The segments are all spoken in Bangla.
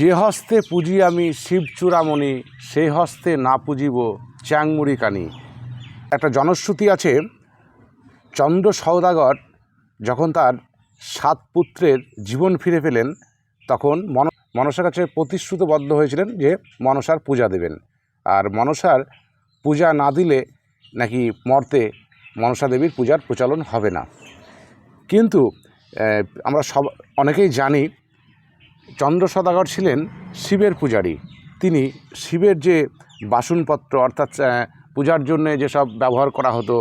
যে হস্তে পুজি আমি শিব চূড়ামণি, সেই হস্তে না পুজিব চ্যাংমুড়ি কানি। একটা জনশ্রুতি আছে, চন্দ্র সওদাগর যখন তার সাত পুত্রের জীবন ফিরে পেলেন, তখন মন, মনসার কাছে প্রতিশ্রুতবদ্ধ হয়েছিলেন যে মনসার পূজা দেবেন। আর মনসার পূজা না দিলে নাকি মর্তে মনসা দেবীর পূজার প্রচলন হবে না। কিন্তু আমরা সব, অনেকেই জানি চন্দ্র সদাগর ছিলেন শিবের পূজারী। তিনি শিবের যে বাসনপত্র, অর্থাৎ পূজার জন্য যেসব ব্যবহার করা হতো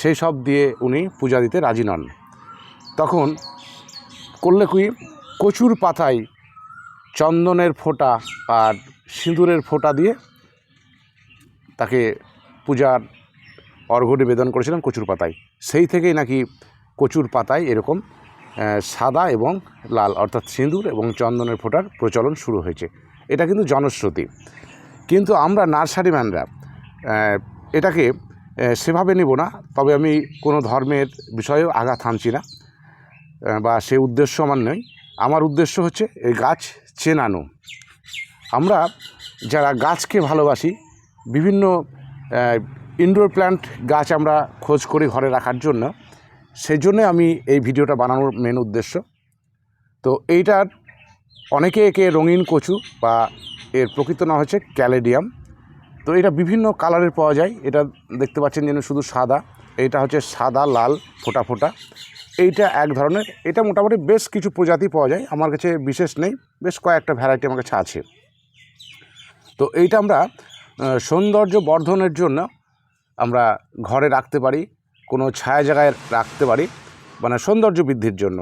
সেই সব দিয়ে উনি পূজা দিতে রাজি নন। তখন করলে কি কচুর পাতায় চন্দনের ফোঁটা আর সিঁদুরের ফোঁটা দিয়ে তাকে পূজার অর্ঘ্য নিবেদন করেছিলেন কচুর পাতায়। সেই থেকেই নাকি কচুর পাতায় এরকম সাদা এবং লাল, অর্থাৎ সিঁদুর এবং চন্দনের ফোঁটার প্রচলন শুরু হয়েছে। এটা কিন্তু জনশ্রুতি। কিন্তু আমরা নার্সারিম্যানরা এটাকে সেভাবে নেব না, তবে আমি কোনো ধর্মের বিষয়েও আঘাত হানছি না বা সে উদ্দেশ্য আমার নয়। আমার উদ্দেশ্য হচ্ছে এই গাছ চেনানো। আমরা যারা গাছকে ভালোবাসি, বিভিন্ন ইনডোর প্ল্যান্ট গাছ আমরা খোঁজ করি ঘরে রাখার জন্য সেই জন্যে আমি এই ভিডিওটা বানানোর মেন উদ্দেশ্য। তো এইটার অনেকে একে রঙিন কচু বা এর প্রকৃত নাম হচ্ছে ক্যালেডিয়াম। তো এটা বিভিন্ন কালারের পাওয়া যায়। এটা দেখতে পাচ্ছেন যেন শুধু সাদা। এইটা হচ্ছে সাদা, লাল, ফোটা ফোটা। এইটা এক ধরনের। এটা মোটামুটি বেশ কিছু প্রজাতি পাওয়া যায়। আমার কাছে বিশেষ নেই। বেশ কয়েকটা ভ্যারাইটি আমার কাছে আছে। তো এইটা আমরা সৌন্দর্য বর্ধনের জন্য আমরা ঘরে রাখতে পারি। কোনো ছায়া জায়গায় রাখতে পারি মানে সৌন্দর্য বৃদ্ধির জন্য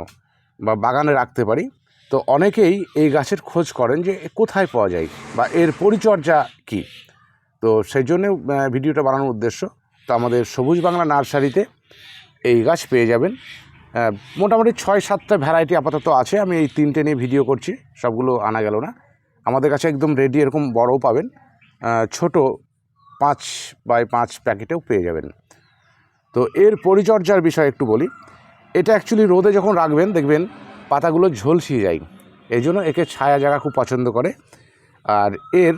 বা বাগানে রাখতে পারি। তো অনেকেই এই গাছের খোঁজ করেন যে কোথায় পাওয়া যায় বা এর পরিচর্যা কী। তো সেই জন্য ভিডিওটা বানানোর উদ্দেশ্য, তো আমাদের সবুজ বাংলা নার্সারিতে এই গাছ পেয়ে যাবেন। মোটামুটি ছয় সাতটা ভ্যারাইটি আপাতত আছে, আমি এই তিনটে নিয়ে ভিডিও করছি, সবগুলো আনা গেল না। আমাদের কাছে একদম রেডি এরকম বড়ও পাবেন। ছোট পাঁচ বাই পাঁচ প্যাকেটেও পেয়ে যাবেন। তো এর পরিচর্যার বিষয় একটু বলি। এটা অ্যাকচুয়ালি রোদে যখন রাখবেন, দেখবেন পাতাগুলো ঝলসিয়ে যায়। এই জন্য একে ছায়া জায়গা খুব পছন্দ করে। আর এর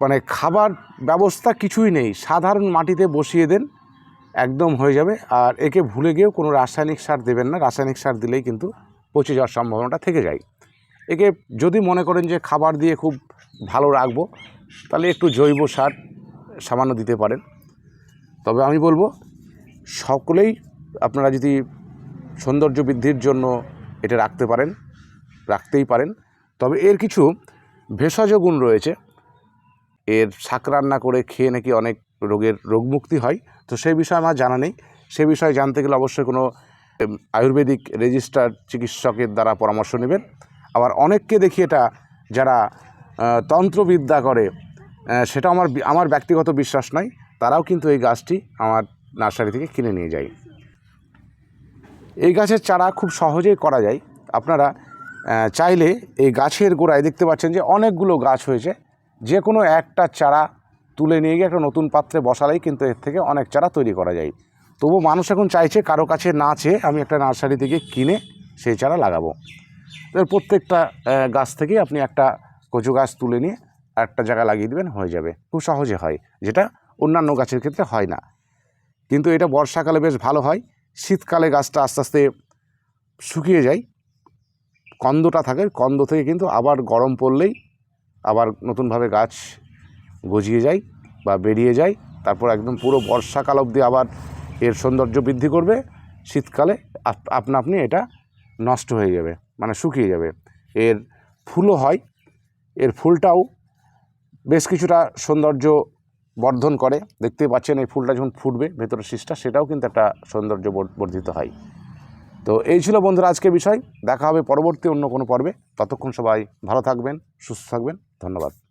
মানে খাবার ব্যবস্থা কিছুই নেই। সাধারণ মাটিতে বসিয়ে দেন, একদম হয়ে যাবে। আর একে ভুলে গিয়েও কোনো রাসায়নিক সার দেবেন না। রাসায়নিক সার দিলেই কিন্তু পচে যাওয়ার সম্ভাবনাটা থেকে যায়। একে যদি মনে করেন যে খাবার দিয়ে খুব ভালো রাখব, তাহলে একটু জৈব সার সামান্য দিতে পারেন। তবে আমি বলব সকলেই আপনারা যদি সৌন্দর্য বৃদ্ধির জন্য এটা রাখতে পারেন, রাখতেই পারেন। তবে এর কিছু ভেষজ গুণ রয়েছে। এর শাক রান্না করে খেয়ে নাকি অনেক রোগের রোগমুক্তি হয়। তো সেই বিষয়ে আমার জানা নেই। সে বিষয়ে জানতে গেলে অবশ্যই কোনো আয়ুর্বেদিক রেজিস্টার চিকিৎসকের দ্বারা পরামর্শ নেবেন। আবার অনেককে দেখি এটা যারা তন্ত্রবিদ্যা করে সেটা আমার আমার ব্যক্তিগত বিশ্বাস নয়। তারাও কিন্তু এই গাছটি আমার নার্সারি থেকে কিনে নিয়ে যায় এই গাছের চারা খুব সহজেই করা যায়। আপনারা চাইলে এই গাছের গোড়ায় দেখতে পাচ্ছেন যে অনেকগুলো গাছ হয়েছে। যে কোনো একটা চারা তুলে নিয়ে গিয়ে একটা নতুন পাত্রে বসালেই কিন্তু এর থেকে অনেক চারা তৈরি করা যায়। তবু মানুষ এখন চাইছে কারও কাছে না চেয়ে আমি একটা নার্সারি থেকে কিনে সেই চারা লাগাবো। এর প্রত্যেকটা গাছ থেকেই আপনি একটা কচু গাছ তুলে নিয়ে একটা জায়গায় লাগিয়ে দেবেন, হয়ে যাবে। খুব সহজে হয়। যেটা অন্যান্য গাছের ক্ষেত্রে হয় না। কিন্তু এটা বর্ষাকালে বেশ ভালো হয়। শীতকালে গাছটা আস্তে আস্তে শুকিয়ে যায়। কন্দটা থাকে, কন্দ থেকে কিন্তু আবার গরম পড়লেই আবার নতুনভাবে গাছ গজিয়ে যায় বা বেরিয়ে যায়। তারপর একদম পুরো বর্ষাকাল অবধি আবার এর সৌন্দর্য বৃদ্ধি করবে। শীতকালে আপ- আপনা আপনি এটা নষ্ট হয়ে যাবে মানে শুকিয়ে যাবে। এর ফুলও হয়, এর ফুলটাও বেশ কিছুটা সৌন্দর্য বর্ধন করে। দেখতে পাচ্ছেন এই ফুলটা যখন ফুটবে, ভেতরের শীষটা, সেটাও কিন্তু একটা সৌন্দর্য বর- বর্ধিত হয়। তো এই ছিল বন্ধুরা আজকে বিষয়। দেখা হবে পরবর্তী অন্য কোনো পর্বে। ততক্ষণ সবাই ভালো থাকবেন, সুস্থ থাকবেন। ধন্যবাদ।